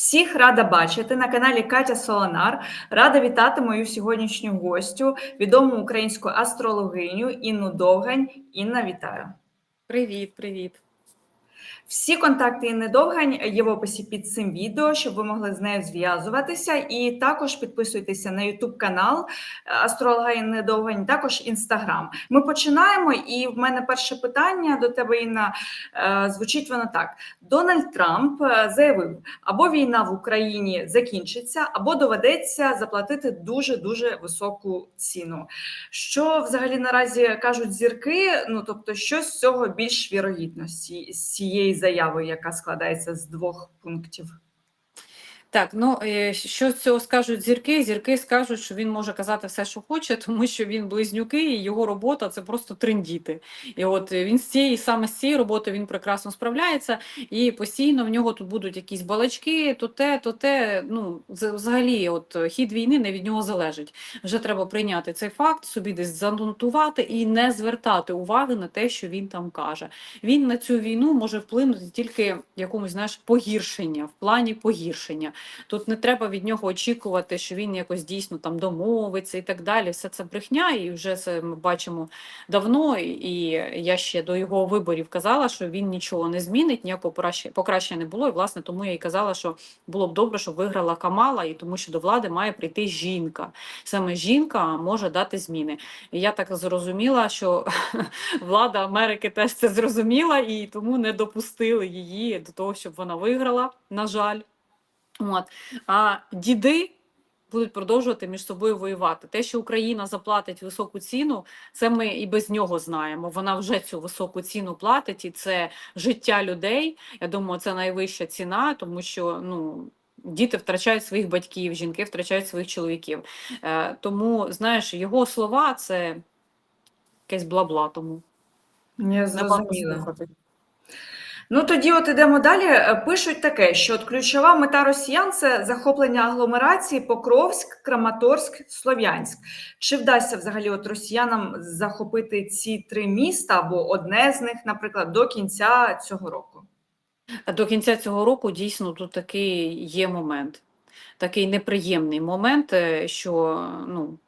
Всіх рада бачити на каналі Катя Солонар. Рада вітати мою сьогоднішню гостю, відому українську астрологиню Інну Довгань. Інна, вітаю. Привіт, привіт. Всі контакти Інни Довгань є в описі під цим відео, щоб ви могли з нею зв'язуватися. І також підписуйтеся на YouTube канал Астролога Інни Довгань, також Інстаграм. Ми починаємо, і в мене перше питання до тебе, Інна, е, звучить воно так: Дональд Трамп е, заявив, або війна в Україні закінчиться, або доведеться заплатити дуже дуже високу ціну. Що взагалі наразі кажуть зірки? Ну тобто, що з цього більш вірогідно з ці- з цієї заяви, яка складається з двох пунктів? Так, ну е, що з цього скажуть зірки? Зірки скажуть, що він може казати все, що хоче, тому що він близнюки, і його робота це просто трендіти. І от е, він з цієї саме з цієї роботи він прекрасно справляється, і постійно в нього тут будуть якісь балачки, то те, то те. Ну взагалі, от хід війни не від нього залежить. Вже треба прийняти цей факт, собі десь занотувати і не звертати уваги на те, що він там каже. Він на цю війну може вплинути тільки якомусь знаєш погіршення, в плані погіршення. Тут не треба від нього очікувати, що він якось дійсно там домовиться і так далі. Все це брехня, і вже це ми бачимо давно. І я ще до його виборів казала, що він нічого не змінить, ніякого покращення- не було. І власне тому я й казала, що було б добре, щоб виграла Камала, і тому що до влади має прийти жінка. Саме жінка може дати зміни. І я так зрозуміла, що влада Америки теж це зрозуміла і тому не допустили її до того, щоб вона виграла. На жаль. От. А діди будуть продовжувати між собою воювати. Те, що Україна заплатить високу ціну, це ми і без нього знаємо. Вона вже цю високу ціну платить, і це життя людей. Я думаю, це найвища ціна, тому що ну. Діти втрачають своїх батьків, жінки втрачають своїх чоловіків. Е, тому, знаєш, його слова це якесь бла-бла. Тому Я зрозуміла. Ну тоді, от ідемо далі. Е, Пишуть таке, що от ключова мета росіян це захоплення агломерації Покровськ, Краматорськ, Слов'янськ. Чи вдасться взагалі от росіянам захопити ці три міста або одне з них, наприклад, до кінця цього року? До кінця цього року дійсно тут такий є момент, такий неприємний момент, е, що ну,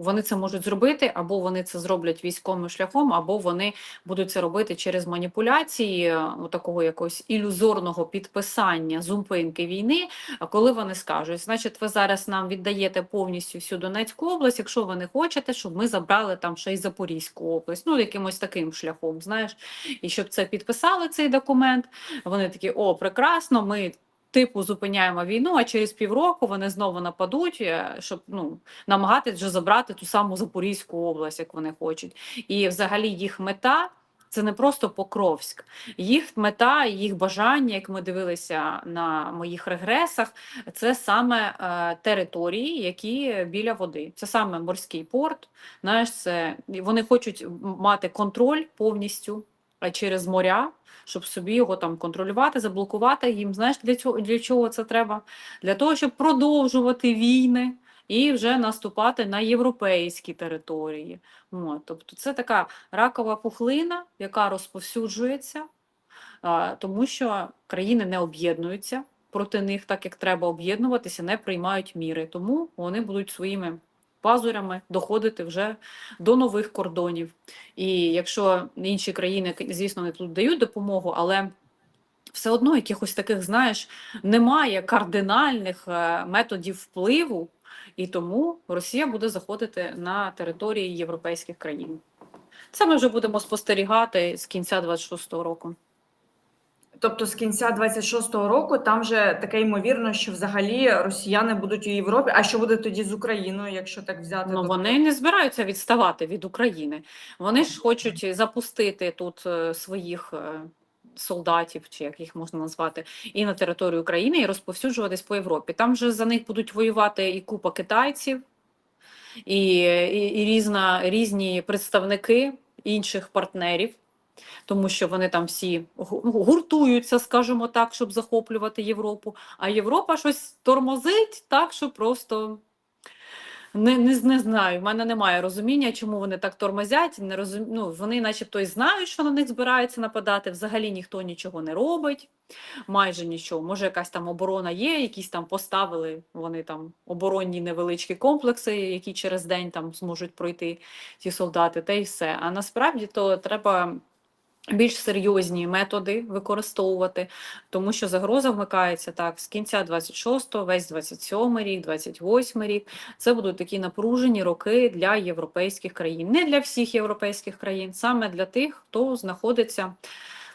вони це можуть зробити, або вони це зроблять військовим шляхом, або вони будуть це робити через маніпуляції, е, такого якогось ілюзорного підписання зупинки війни. Коли вони скажуть, значить, ви зараз нам віддаєте повністю всю Донецьку область, якщо ви не хочете, щоб ми забрали там ще й Запорізьку область, ну якимось таким шляхом, знаєш, і щоб це підписали цей документ. Вони такі, о, прекрасно, ми. Типу зупиняємо війну, а через півроку вони знову нападуть, е, щоб ну намагатись забрати ту саму Запорізьку область, як вони хочуть. І взагалі їх мета це не просто Покровськ. Їх мета, їх бажання, як ми дивилися на моїх регресах, це саме е, території, які біля води. Це саме морський порт. Знаєш, це вони хочуть мати контроль повністю через моря. Щоб собі його там контролювати, заблокувати їм. Знаєш, для цього для чого це треба? Для того, щоб продовжувати війни і вже наступати на європейські території. От, тобто це така ракова пухлина, яка розповсюджується, тому що країни не об'єднуються проти них, так як треба об'єднуватися, не приймають міри. Тому вони будуть своїми пазурями доходити вже до нових кордонів. І якщо інші країни, звісно, не тут дають допомогу, але все одно якихось таких, знаєш, немає кардинальних е, методів впливу, і тому Росія буде заходити на території європейських країн. Це ми вже будемо спостерігати з кінця 26-го року. Тобто з кінця 26-го року там же таке ймовірно, що взагалі росіяни будуть у Європі. А що буде тоді з Україною, якщо так взяти? Ну вони не збираються відставати від України. Вони ж хочуть запустити тут е, своїх е, солдатів, чи як їх можна назвати, і на територію України, і розповсюджуватись по Європі. Там же за них будуть воювати і купа китайців, і, і, і різна, різні представники інших партнерів. Тому що вони там всі ну, гуртуються, скажімо так, щоб захоплювати Європу. А Європа щось тормозить так, що просто Не, не, не знаю, в мене немає розуміння, чому вони так тормозять. Не розум... ну, вони начебто і знають, що на них збираються нападати. Взагалі ніхто нічого не робить, майже нічого. Може, якась там оборона є, якісь там поставили вони там оборонні невеличкі комплекси, які через день там зможуть пройти ті солдати, та й все. А насправді то треба. Більш серйозні методи використовувати, тому що загроза вмикається так з кінця 26-го, весь 27 рік, 28 рік. Це будуть такі напружені роки для європейських країн. Не для всіх європейських країн, саме для тих, хто знаходиться,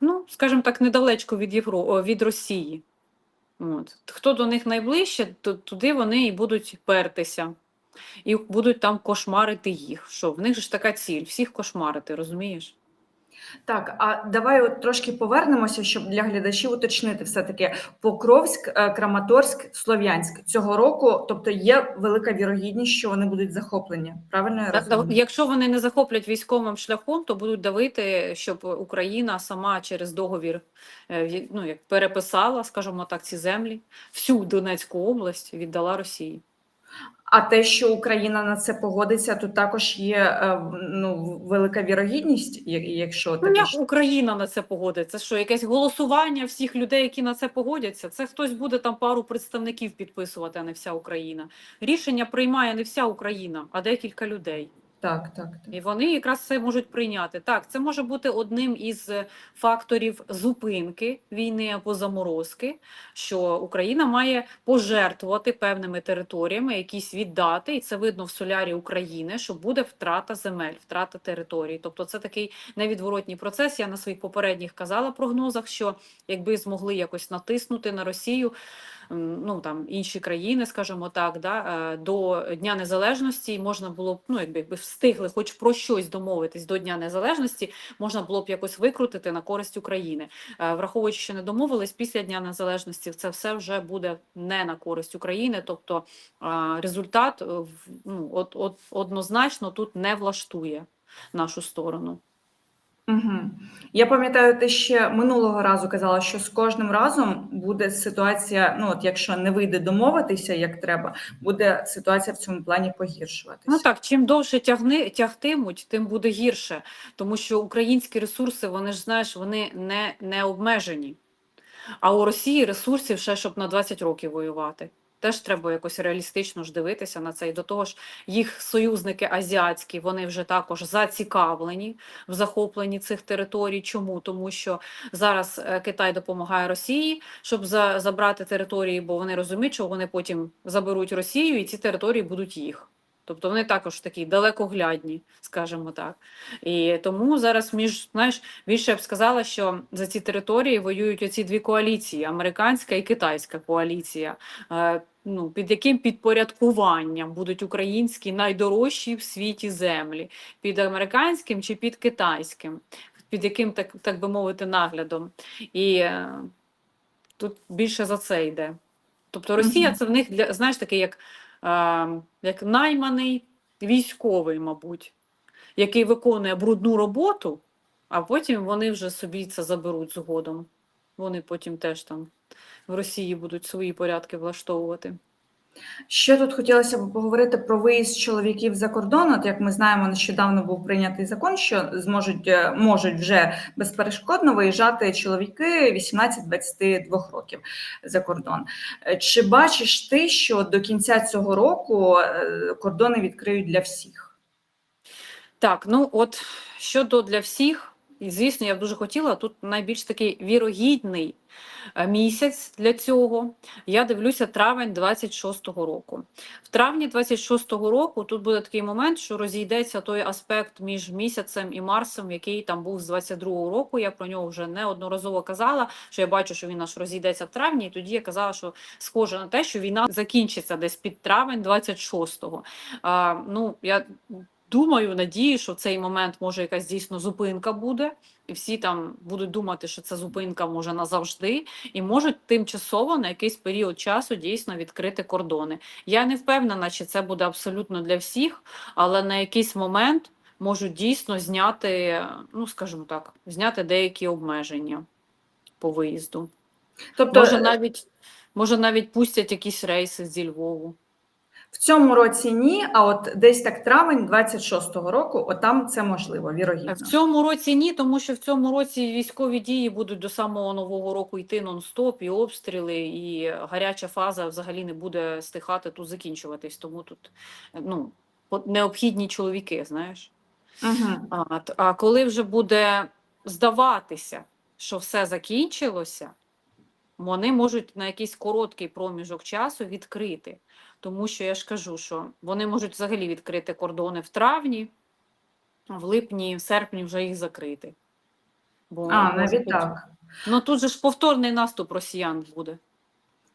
ну, скажімо так, недалечко від Євро... від Росії. От. Хто до них найближче, то туди вони і будуть пертися. І будуть там кошмарити їх. Що в них ж така ціль всіх кошмарити, розумієш? Так, а давай от трошки повернемося, щоб для глядачів уточнити все-таки Покровськ, е, Краматорськ, Слов'янськ цього року, тобто є велика вірогідність, що вони будуть захоплені. Правильно я розумію? Якщо вони не захоплять військовим шляхом, то будуть давити, щоб Україна сама через договір е, ну, як переписала, скажімо так, ці землі, всю Донецьку область віддала Росії. А те, що Україна на це погодиться, тут також є е, ну, велика вірогідність, якщо Ну, як Україна на це погодиться? Що якесь голосування всіх людей, які на це погодяться? Це хтось буде там пару представників підписувати, а не вся Україна. Рішення приймає не вся Україна, а декілька людей. Так, так, так. І вони якраз це можуть прийняти. Так, це може бути одним із факторів зупинки війни або заморозки, що Україна має пожертвувати певними територіями, якісь віддати, і це видно в солярі України, що буде втрата земель, втрата територій. Тобто це такий невідворотній процес. Я на своїх попередніх казала прогнозах, що якби змогли якось натиснути на Росію. Ну там інші країни, скажімо так, да, е, до Дня Незалежності можна було б, ну якби встигли хоч про щось домовитись до Дня Незалежності, можна було б якось викрутити на користь України. Е, Враховуючи, що не домовились після Дня Незалежності, це все вже буде не на користь України. Тобто е, результат ну, от, от, однозначно тут не влаштує нашу сторону. Угу. Я пам'ятаю, ти ще минулого разу казала, що з кожним разом буде ситуація. Ну, от якщо не вийде домовитися як треба, буде ситуація в цьому плані погіршуватися. Ну так, чим довше тягни, тягтимуть, тим буде гірше, тому що українські ресурси, вони ж знаєш, вони не, не обмежені. А у Росії ресурсів ще щоб на 20 років воювати. Теж треба якось реалістично ж дивитися на це. І до того ж, їх союзники азіатські, вони вже також зацікавлені в захопленні цих територій. Чому? Тому що зараз е, Китай допомагає Росії, щоб за, забрати території, бо вони розуміють, що вони потім заберуть Росію, і ці території будуть їх. Тобто вони також такі далекоглядні, скажімо так. І тому зараз між знаєш, більше я б сказала, що за ці території воюють оці дві коаліції: американська і китайська коаліція. Е, Ну, під яким підпорядкуванням будуть українські найдорожчі в світі землі? Під американським чи під китайським? Під яким, так, так би мовити, наглядом? І е, тут більше за це йде. Тобто Росія це в них для знаєш такий як, як найманий військовий, мабуть, який виконує брудну роботу, а потім вони вже собі це заберуть згодом. Вони потім теж там в Росії будуть свої порядки влаштовувати. Ще тут хотілося б поговорити про виїзд чоловіків за кордон. От як ми знаємо, нещодавно був прийнятий закон, що зможуть е, можуть вже безперешкодно виїжджати чоловіки 18-22 років за кордон. Е, Чи бачиш ти, що до кінця цього року е, кордони відкриють для всіх? Так, ну от щодо для всіх, і звісно, я б дуже хотіла тут найбільш такий вірогідний е, місяць для цього. Я дивлюся травень 26-го року. В травні 26-го року тут буде такий момент, що розійдеться той аспект між місяцем і Марсом, який там був з 22-го року. Я про нього вже неодноразово казала, що я бачу, що він аж розійдеться в травні, і тоді я казала, що схоже на те, що війна закінчиться десь під травень 26-го. А, ну, я думаю, надію, що в цей момент може якась дійсно зупинка буде, і всі там будуть думати, що це зупинка може назавжди, і можуть тимчасово на якийсь період часу дійсно відкрити кордони. Я не впевнена, чи це буде абсолютно для всіх, але на якийсь момент можуть дійсно зняти, ну скажімо так, зняти деякі обмеження по виїзду. Тобто, Може е, навіть, може навіть пустять якісь рейси зі Львову. В цьому році ні, а от десь так травень 26-го року, отам це можливо, вірогідно. В цьому році ні, тому що в цьому році військові дії будуть до самого нового року йти нон-стоп, і обстріли, і гаряча фаза взагалі не буде стихати тут закінчуватись. Тому тут ну, необхідні чоловіки, знаєш. Угу. А, а коли вже буде здаватися, що все закінчилося, вони можуть на якийсь короткий проміжок часу відкрити. Тому що я ж кажу, що вони можуть взагалі відкрити кордони в травні, в липні, в серпні вже їх закрити. Бо А, навіть бути- так. Ну тут же ж повторний наступ росіян буде.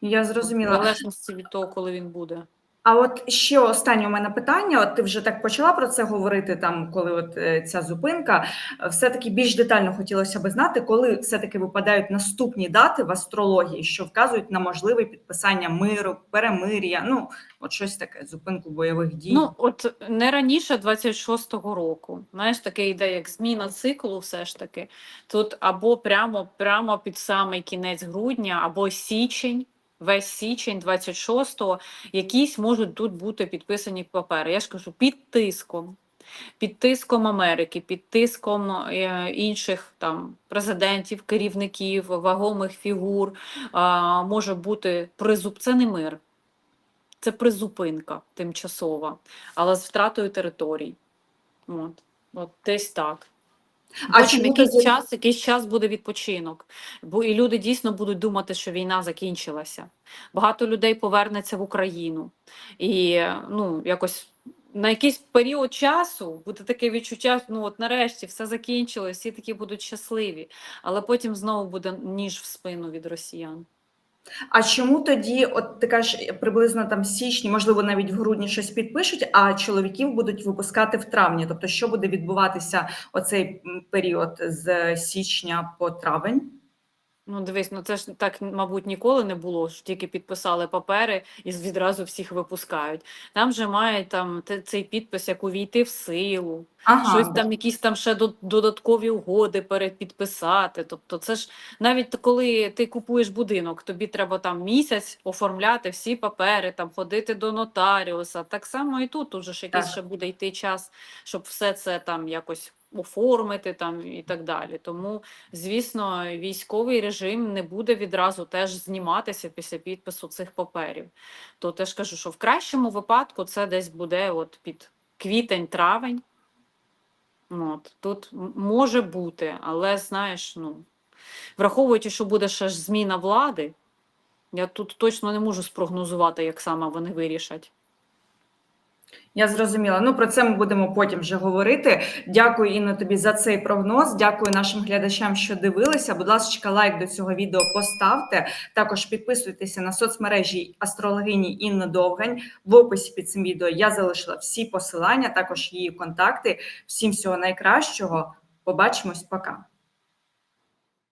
Я зрозуміла. В залежності від того, коли він буде. А от ще останнє у мене питання. От ти вже так почала про це говорити, там коли от е, ця зупинка. Все-таки більш детально хотілося би знати, коли все-таки випадають наступні дати в астрології, що вказують на можливе підписання миру, перемир'я. Ну, от щось таке, зупинку бойових дій. Ну, от не раніше 26-го року. Знаєш, таке йде як зміна циклу, все ж таки. Тут або прямо, прямо під самий кінець грудня, або січень, весь січень 26-го, якісь можуть тут бути підписані папери. Я ж кажу, під тиском. Під тиском Америки, під тиском е, інших там президентів, керівників, вагомих фігур може бути призуп. Це не мир, це призупинка тимчасова, але з втратою територій. От, от десь так. А чому якийсь тоді- час, якийсь час буде відпочинок, бо і люди дійсно будуть думати, що війна закінчилася. Багато людей повернеться в Україну, і ну якось на якийсь період часу буде таке відчуття, ну от нарешті все закінчилось, всі такі будуть щасливі, але потім знову буде ніж в спину від росіян. А чому тоді, от ти кажеш, приблизно там січні, можливо, навіть в грудні щось підпишуть, а чоловіків будуть випускати в травні? Тобто, що буде відбуватися оцей період з січня по травень? Ну, дивись, ну це ж так, мабуть, ніколи не було, що тільки підписали папери і відразу всіх випускають. Там же має там цей підпис, як увійти в силу, Ага, щось там, якісь там ще до- додаткові угоди перепідписати. Тобто, це ж навіть коли ти купуєш будинок, тобі треба там місяць оформляти всі папери, там ходити до нотаріуса. Так само і тут уже ж якийсь Так. ще буде йти час, щоб все це там якось оформити там і так далі. Тому, звісно, військовий режим не буде відразу теж зніматися після підпису цих паперів. То теж кажу, що в кращому випадку це десь буде от під квітень-травень. От, тут може бути, але знаєш, ну, враховуючи, що буде ще ж зміна влади, я тут точно не можу спрогнозувати, як саме вони вирішать. Я зрозуміла. Ну про це ми будемо потім вже говорити. Дякую, Інно, тобі за цей прогноз. Дякую нашим глядачам, що дивилися. Будь ласка, лайк до цього відео поставте. Також підписуйтеся на соцмережі астрологині Інни Довгань. В описі під цим відео я залишила всі посилання, також її контакти. Всім всього найкращого. Побачимось, пока.